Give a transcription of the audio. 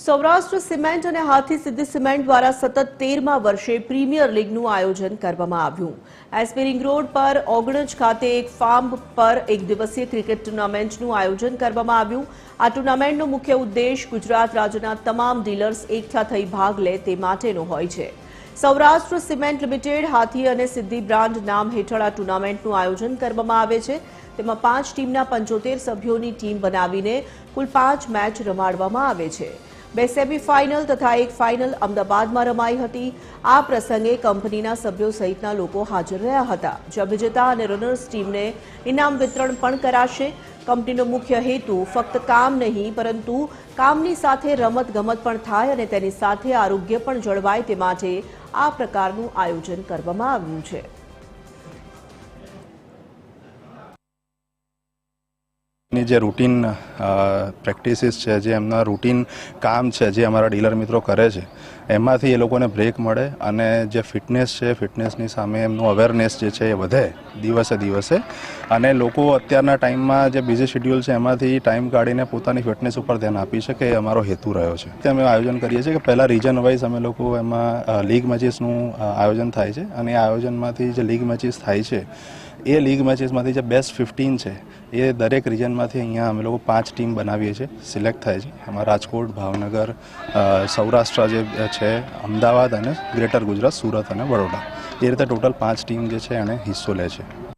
Saurashtra cement અને હાથી સિદ્ધિ cement દ્વારા સતત તેરમા વર્ષે પ્રીમિયર લીગનું આયોજન કરવામાં આવ્યું. એસપી રોડ પર ઓગણજ ખાતે એક ફાર્મ પર એક દિવસીય ક્રિકેટ ટુર્નામેન્ટનું આયોજન કરવામાં આવ્યું. આ ટુર્નામેન્ટનો મુખ્ય ઉદ્દેશ ગુજરાત રાજ્યના તમામ ડીલર્સ એકઠા થઈ ભાગ લે તે માટેનો હોય છે. સૌરાષ્ટ્ર સિમેન્ટ લિમિટેડ, હાથી અને સિદ્ધિ બ્રાન્ડ નામ હેઠળ આ ટુર્નામેન્ટનું આયોજન કરવામાં આવે છે. તેમાં પાંચ ટીમના પંચોતેર સભ્યોની ટીમ બનાવીને કુલ પાંચ મેચ રમાડવામાં આવે છે. બે સેમીફાઇનલ તથા એક ફાઇનલ અમદાવાદમાં રમાઈ હતી. આ પ્રસંગે કંપનીના સભ્યો સહિતના લોકો હાજર રહ્યા હતા. જ્યાં વિજેતા અને રનર્સ ટીમને ઇનામ વિતરણ પણ કરાશે. કંપનીનો મુખ્ય હેતુ ફક્ત કામ નહીં, પરંતુ કામની સાથે રમત ગમત પણ થાય અને તેની સાથે આરોગ્ય પણ જળવાય તે માટે આ પ્રકારનું આયોજન કરવામાં આવ્યું છે. ની જે રૂટીન પ્રેક્ટિસીસ છે, જે એમના રૂટીન કામ છે, જે અમારા ડીલર મિત્રો કરે છે, એમાંથી એ લોકોને બ્રેક મળે અને જે ફિટનેસ છે ફિટનેસની સામે એમનું અવેરનેસ જે છે એ વધે દિવસે દિવસે. અને લોકો અત્યારના ટાઈમમાં જે બિઝી શેડ્યુલ છે, એમાંથી ટાઈમ કાઢીને પોતાની ફિટનેસ ઉપર ધ્યાન આપી શકે એ અમારો હેતુ રહ્યો છે. તે અમે આયોજન કરીએ છીએ કે પહેલાં રિજન વાઇઝ અમે લોકો એમાં લીગ મેચીસનું આયોજન થાય છે. અને એ આયોજનમાંથી જે લીગ મેચીસ થાય છે એ લીગ મેચીસમાંથી જે બેસ્ટ ફિફ્ટીન છે, એ દરેક રિજનમાંથી અહીંયા અમે લોકો પાંચ ટીમ બનાવીએ છીએ સિલેક્ટ થાય છે. એમાં રાજકોટ, ભાવનગર સૌરાષ્ટ્ર જે છે, અમદાવાદ અને ગ્રેટર ગુજરાત, સુરત અને વડોદરા. એ રીતે ટોટલ પાંચ ટીમ જે છે એણે હિસ્સો લે છે.